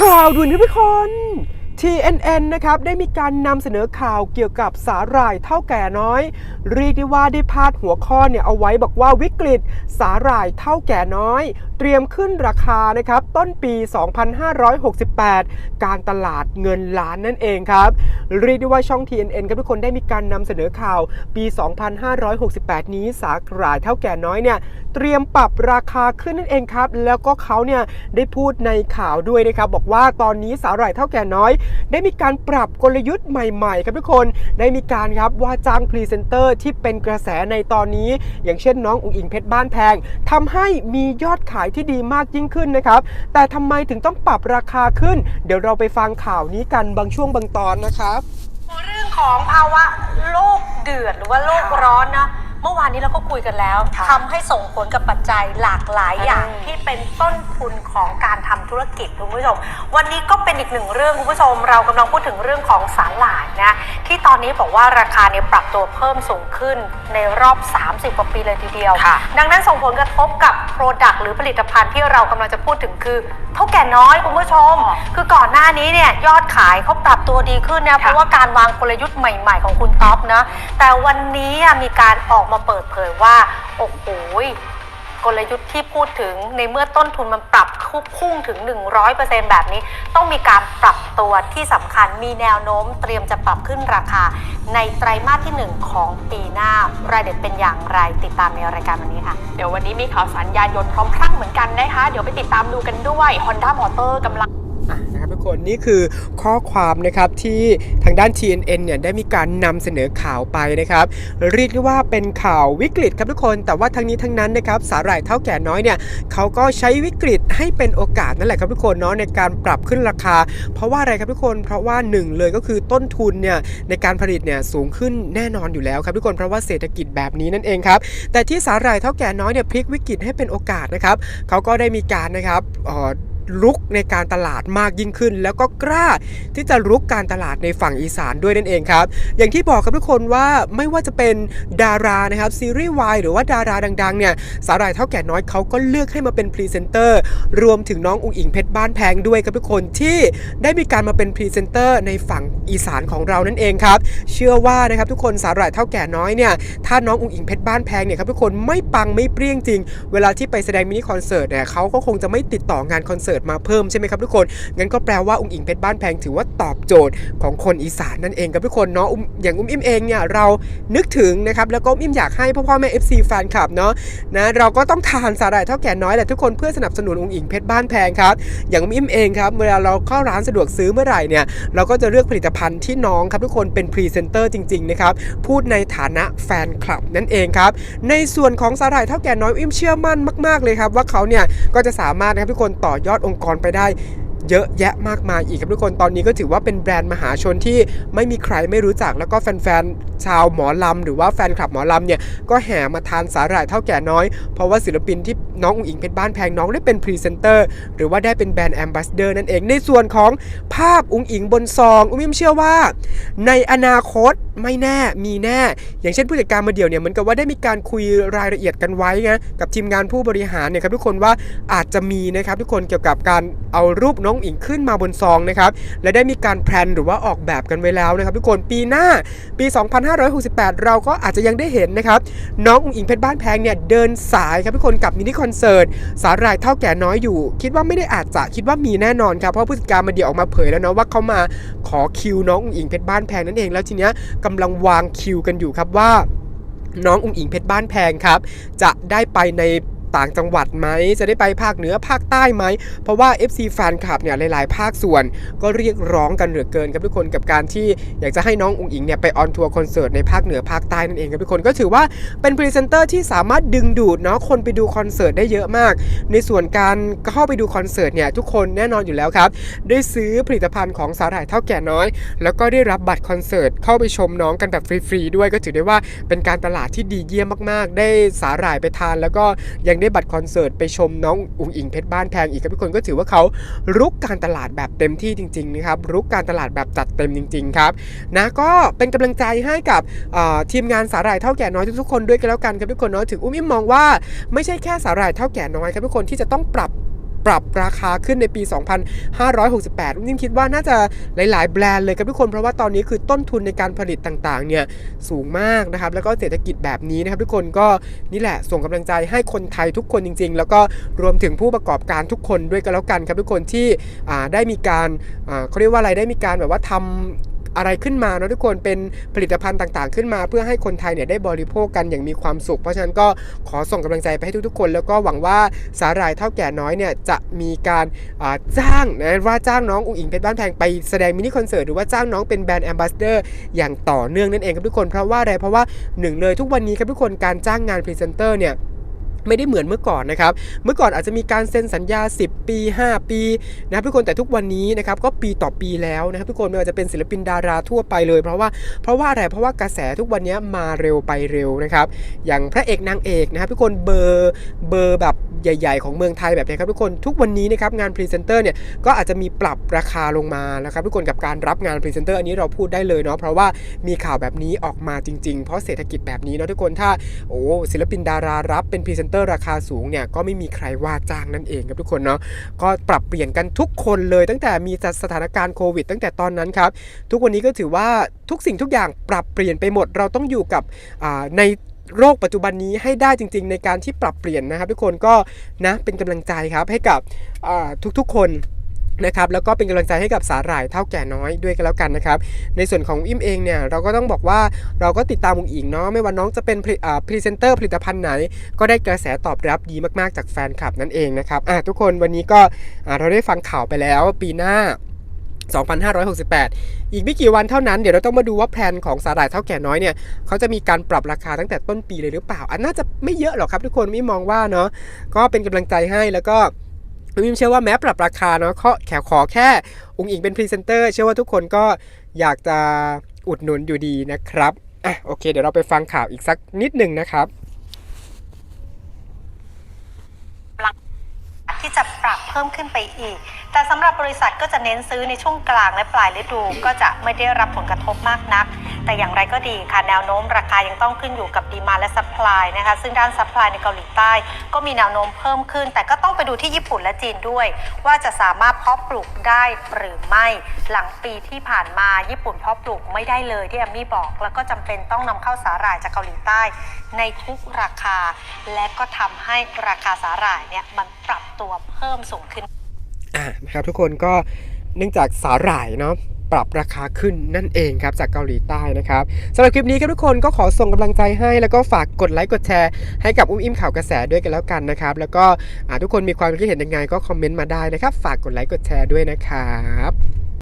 ข่าวด่วนทุกคน TNN นะครับได้มีการนำเสนอข่าวเกี่ยวกับสาหร่ายเท่าแก่น้อย เรียกได้ว่าได้พาดหัวข้อเนี่ยเอาไว้บอกว่าวิกฤต สาหร่ายเท่าแก่น้อย เตรียมขึ้นราคานะครับต้นปี 2568 การตลาดเงินล้านนั่นเองครับเรียกได้ว่าช่อง TNN ครับทุกคนได้มีการนำเสนอข่าวปี 2568 นี้สาหร่ายเท่าแก่น้อยเนี่ยเตรียมปรับราคาขึ้นนั่นเองครับแล้วก็เขาเนี่ยได้พูดในข่าวด้วยนะครับบอกว่าตอนนี้สาหร่ายเท่าแก่น้อยได้มีการปรับกลยุทธ์ใหม่ๆ ครับทุกคนได้มีการครับว่าจ้างพรีเซนเตอร์ที่เป็นกระแสในตอนนี้ อย่างเช่นน้องอุ๋งอิงเพชรบ้านแพงทำให้มียอดขายที่ดีมากยิ่งขึ้นนะครับแต่ทำไมถึงต้องปรับราคาขึ้น เดี๋ยวเราไปฟังข่าวนี้กันบางช่วงบางตอนนะครับ เรื่องของภาวะโลกเดือดหรือว่าโลกร้อนนะ เมื่อวานนี้เราก็คุยกันแล้วค่ะทำให้ส่งผลกับปัจจัยหลากหลายอย่างอืม ที่เป็นต้นทุนของการทำธุรกิจคุณผู้ชม วันนี้ก็เป็นอีกหนึ่งเรื่องคุณผู้ชม เรากำลังพูดถึงเรื่องของสาหร่ายนะที่ตอนนี้บอกว่าราคาเนี่ยปรับตัวเพิ่มสูงขึ้นในรอบ 30กว่าปีเลยทีเดียว ค่ะ ดังนั้นส่งผลกระทบกับโปรดักต์หรือผลิตภัณฑ์ที่เรากำลังจะพูดถึงคือเท่าแก่น้อยคุณผู้ชม อ๋อคือก่อนหน้านี้เนี่ยยอดขายเขาปรับตัวดีขึ้นนะเพราะว่าการวางกลยุทธ์ใหม่ ๆ ของคุณท็อปนะแต่วันนี้อะมีการออกมาเปิดเผยว่า โอ้โหกลยุทธ์ที่พูดถึงในเมื่อต้นทุนมันปรับพุ่งถึง 100%แบบนี้ ต้องมีการปรับตัวที่สำคัญมีแนวโน้มเตรียมจะปรับขึ้นราคา ในไตรมาสที่ 1 ของปีหน้ารายละเอียดเป็นอย่างไรติดตามในรายการวันนี้ค่ะ เดี๋ยววันนี้มีข่าวสารยานยนต์พร้อมพรั่งเหมือนกันนะคะ เดี๋ยวไปติดตามดูกันด้วย Honda Motor กำลัง อะนะครับทุกคนนี่คือข้อความนะครับที่ทางด้าน TNN เนี่ยได้มีการนำเสนอข่าวไปนะครับ เรียกได้ว่าเป็นข่าววิกฤตครับทุกคน แต่ว่าทั้งนี้ทั้งนั้นนะครับสาหร่ายเท่าแก่น้อยเนี่ยเขาก็ใช้วิกฤตให้เป็นโอกาสนั่นแหละครับทุกคนเนาะในการปรับขึ้นราคา เพราะว่าอะไรครับทุกคน เพราะว่าหนึ่งเลยก็คือต้นทุนเนี่ยในการผลิตเนี่ยสูงขึ้นแน่นอนอยู่แล้วครับทุกคนเพราะว่าเศรษฐกิจแบบนี้นั่นเองครับแต่ที่สาหร่ายเท่าแก่น้อยเนี่ยพลิกวิกฤตให้เป็นโอกาสนะครับเขาก็ได้มีการนะครับ ลุกในการตลาดมากยิ่งขึ้น แล้วก็กล้าที่จะลุกการตลาดในฝั่งอีสานด้วยนั่นเองครับ อย่างที่บอกครับทุกคนว่าไม่ว่าจะเป็นดารานะครับซีรีส์วายหรือว่าดาราดังๆเนี่ยสาหร่ายเท่าแก่น้อยเขาก็เลือกให้มาเป็นพรีเซนเตอร์รวมถึงน้องอุ๋งอิงเพชรบ้านแพงด้วยครับทุกคนที่ได้มีการมาเป็นพรีเซนเตอร์ในฝั่งอีสานของเรานั่นเองครับ เชื่อว่านะครับทุกคนสาหร่ายเท่าแก่น้อยเนี่ยถ้าน้องอุ๋งอิงเพชรบ้านแพงเนี่ยครับทุกคนไม่ปังไม่เปรี้ยงจริง เวลาที่ไปแสดงมินิคอนเสิร์ตเนี่ยเขาก็คงจะไม่ติดต่องานคอนเสิร์ตมาเพิ่มใช่ไหมครับทุกคน งั้นก็แปลว่าอุ้งอิงเพชรบ้านแพงถือว่าตอบโจทย์ของคนอีสานนั่นเองครับทุกคนเนาะอย่างอุ้มอิ่มเองเนี่ยเรานึกถึงนะครับแล้วก็อุ้มอิ่มอยากให้พ่อพ่อแม่ FC แฟนคลับเนาะนะเราก็ต้องทานสาหร่ายเท่าแก่น้อยแหละทุกคนเพื่อสนับสนุนอุ้งอิงเพชรบ้านแพงครับอย่างอุ้มอิ่มเองครับเวลาเราเข้าร้านสะดวกซื้อเมื่อไหร่เนี่ยเราก็จะเลือกผลิตภัณฑ์ที่น้องครับทุกคนเป็นพรีเซนเตอร์จริงๆนะครับพูดในฐานะแฟนคลับนั่นเองครับในส่วนของสาหร่ายเท่าแก่น้อยอิ่มเชื่อมั่นมาก ๆเลยครับว่าเขาเนี่ยก็จะสามารถนะครับทุกคนต่อยอดององค์กรไปได้เยอะแยะมากมายอีกครับทุกคนตอนนี้ก็ถือว่าเป็นแบรนด์มหาชนที่ไม่มีใครไม่รู้จักแล้วก็แฟนๆชาวหมอลำ หรือว่าแฟนคลับหมอลำเนี่ยก็แห่มาทานสาหร่ายเท่าแก่น้อย เพราะว่าศิลปินที่น้องอุ๋งอิงเพชรบ้านแพงน้องได้เป็นพรีเซนเตอร์หรือว่าได้เป็นแบรนด์แอมบาสเดอร์นั่นเองในส่วนของภาพอุ๋งอิงบนซอง อุ้มิมเชื่อว่า ในอนาคตไม่แน่มีแน่ อย่างเช่นผู้จัดการมาเดี่ยวเนี่ยเหมือนกับว่าได้มีการคุยรายละเอียดกันไว้นะกับทีมงานผู้บริหารเนี่ยครับทุกคนว่าอาจจะมีนะครับทุกคนเกี่ยวกับการเอารูปน้องอิงขึ้นมาบนซองนะครับและได้มีการแพลนหรือว่าออกแบบกันไว้แล้วนะครับทุกคนปีหน้าปี 2568 เราก็อาจจะยังได้เห็นนะครับน้องอุ๋งอิงเพชรบ้านแพงเนี่ยเดินสายครับทุกคนกับมินิคอนเสิร์ตสาหร่ายเท่าแก่น้อยอยู่ คิดว่าไม่ได้อาจจะคิดว่ามีแน่นอนครับเพราะผู้จัดการมาเดี่ยวออกมาเผยแล้วเนาะว่าเขามาขอคิวน้องอุ๋งอิงเพชรบ้านแพงนั่นเองแล้วทีเนี้ยกำลังวางคิวกันอยู่ครับว่าน้องอุ้งอิงเพชรบ้านแพงครับ จะได้ไปใน ต่างจังหวัดไหม จะได้ไปภาคเหนือภาคใต้ไหม เพราะว่า FC แฟนคลับเนี่ยหลาย ๆ ภาคส่วนก็เรียกร้องกันเหลือเกินครับทุกคนกับการที่อยากจะให้น้องอุ๋งอิงเนี่ยไปออนทัวร์คอนเสิร์ตในภาคเหนือภาคใต้นั่นเองครับทุกคนก็ถือว่าเป็นพรีเซนเตอร์ที่สามารถดึงดูดเนาะคนไปดูคอนเสิร์ตได้เยอะมาก ในส่วนการเข้าไปดูคอนเสิร์ตเนี่ยทุกคนแน่นอนอยู่แล้วครับ ได้ซื้อผลิตภัณฑ์ของสาหร่ายเท่าแก่น้อย แล้วก็ได้รับบัตรคอนเสิร์ตเข้าไปชมน้องกันแบบฟรี ๆ ด้วยก็ถือได้ว่าเป็นการตลาดที่ดีเยี่ยมมาก ๆ ได้สาหร่ายไปทานแล้วก็ยังได้บัตรคอนเสิร์ตไปชมน้องอุ๋งอิงเพชรบ้านแพงอีกครับทุกคนก็ถือว่าเขารุกการตลาดแบบเต็มที่จริงๆนะครับรุกการตลาดแบบจัดเต็มจริงๆครับนะก็เป็นกำลังใจให้กับทีมงานสาหร่ายเท่าแก่น้อยทุกๆคนด้วยกันแล้วกันครับทุกคนเนาะถึงอุ้มอิมมองว่าไม่ใช่แค่สาหร่ายเท่าแก่น้อยครับทุกคนที่จะต้องปรับ ปรับราคาขึ้นในปี 2568อุ้มคิดว่าน่าจะหลาย ๆ แบรนด์เลยครับทุกคน เพราะว่าตอนนี้คือต้นทุนในการผลิตต่างๆ เนี่ยสูงมากนะครับ แล้วก็เศรษฐกิจแบบนี้นะครับทุกคนก็นี่แหละส่งกำลังใจให้คนไทยทุกคนจริง ๆ แล้วก็รวมถึงผู้ประกอบการทุกคนด้วยกันแล้วกันครับทุกคนที่ได้มีการเขาเรียกว่าอะไรได้มีการแบบว่าทำ อะไรขึ้นมาเนาะทุกคนเป็นผลิตภัณฑ์ต่างๆ ขึ้นมา เพื่อให้คนไทยเนี่ยได้บริโภคกันอย่างมีความสุข เพราะฉะนั้นก็ขอส่งกำลังใจไปให้ทุกๆคน แล้วก็หวังว่าสาหร่ายเท่าแก่น้อยเนี่ยจะมีการาจ้างนะว่าจ้างน้องอุ๋งอิงเพชรบ้านแพงไปแสดงมินิคอนเสิร์ตหรือว่าจ้างน้องเป็นแบรนด์แอมบาสเดอร์อย่างต่อเนื่องนั่นเองครับทุกคนเพราะว่าอะไรเพราะว่าหนึ่งเลยทุกวันนี้ครับทุกคนการจ้างงานพรีเซนเตอร์เนี่ย ไม่ได้เหมือนเมื่อก่อนนะครับ เมื่อก่อนอาจจะมีการเซ็นสัญญา 10 ปี 5 ปีนะครับทุกคนแต่ทุกวันนี้นะครับก็ปีต่อปีแล้วนะครับทุกคนไม่ว่าจะเป็นศิลปินดาราทั่วไปเลย เพราะว่าเพราะว่าอะไรเพราะว่ากระแสทุกวันนี้มาเร็วไปเร็วนะครับอย่างพระเอกนางเอกนะครับทุกคนเบอร์เบอร์แบบใหญ่ ๆ ของเมืองไทยแบบนี้ครับทุกคนทุกวันนี้นะครับงานพรีเซนเตอร์เนี่ยก็อาจจะมีปรับราคาลงมานะครับทุกคนกับการรับงานพรีเซนเตอร์อันนี้เราพูดได้เลยเนาะเพราะว่ามีข่าวแบบนี้ออกมาจริง ๆ เพราะเศรษฐกิจแบบนี้เนาะทุกคนถ้าโอ้ศิลปินดารารับเป็นพรีเซนเตอร์ราคาสูงเนี่ยก็ไม่มีใครว่าจ้างนั่นเองครับทุกคนเนาะก็ปรับเปลี่ยนกันทุกคนเลยตั้งแต่มีสถานการณ์โควิด ตั้งแต่ตอนนั้นครับทุกวันนี้ก็ถือว่าทุกสิ่งทุกอย่างปรับเปลี่ยนไปหมดเราต้องอยู่กับในโรคปัจจุบันนี้ให้ได้จริง ๆ ในการที่ปรับเปลี่ยนนะครับ ทุกคนก็นะเป็นกำลังใจครับให้กับทุกๆคน นะครับแล้วก็เป็นกำลังใจให้กับสาหร่ายเท่าแก่น้อยด้วยกันแล้วกันนะครับในส่วนของอิมเองเนี่ยเราก็ต้องบอกว่าเราก็ติดตามอุ๋งอิงเนาะไม่ว่าน้องจะเป็นพรีเซนเตอร์ผลิตภัณฑ์ไหน ก็ได้กระแสตอบรับดีมากๆจากแฟนคลับนั่นเองนะครับอะทุกคนวันนี้ก็เราได้ฟังข่าวไปแล้วปีหน้า2568 อีกไม่กี่วันเท่านั้น เดี๋ยวเราต้องมาดูว่าแพลนของสาหร่ายเท่าแก่น้อยเนี่ยเขาจะมีการปรับราคาตั้งแต่ต้นปีเลยหรือเปล่า อันน่าจะไม่เยอะหรอกครับทุกคนไม่มองว่าเนาะ ก็เป็นกำลังใจให้แล้วก็ มิมเชื่อว่าแม้ปรับราคาเนาะขอแขขอแค่องค์อิงเป็นพรีเซนเตอร์เชื่อว่าทุกคนก็อยากจะอุดหนุนอยู่ดีนะครับอะโอเค เดี๋ยวเราไปฟังข่าวอีกสักนิดหนึ่งนะครับที่จะปรับเพิ่มขึ้นไปอีก แต่สำหรับบริษัทก็จะเน้นซื้อในช่วงกลางและปลายฤดูก็จะไม่ได้รับผลกระทบมากนัก แต่อย่างไรก็ดีค่ะแนวโน้มราคายังต้องขึ้นอยู่กับดีมาและซัพพลายนะคะซึ่งด้านซัพพลายในเกาหลีใต้ ก็มีแนวโน้มเพิ่มขึ้น แต่ก็ต้องไปดูที่ญี่ปุ่นและจีนด้วย ว่าจะสามารถเพาะปลูกได้หรือไม่หลังปีที่ผ่านมาญี่ปุ่นเพาะปลูกไม่ได้เลยที่แอมมี่บอก แล้วก็จำเป็นต้องนำเข้าสาหร่ายจากเกาหลีใต้ ในทุกราคา และก็ทำให้ราคาสาหร่ายเนี่ยมันปรับตัวเพิ่มสูงขึ้นอ่านะครับทุกคนก็เนื่องจากสาหร่ายเนาะปรับราคาขึ้นนั่นเองครับ จากเกาหลีใต้นะครับสำหรับคลิปนี้ครับทุกคนก็ขอส่งกำลังใจให้ แล้วก็ฝากกดไลค์กดแชร์ให้กับอุ้มอิ่มข่าวกระแสด้วยกันแล้วกันนะครับ แล้วก็อ่าทุกคนมีความคิดเห็นยังไงก็คอมเมนต์มาได้นะครับ ฝากกดไลค์กดแชร์ด้วยนะครับ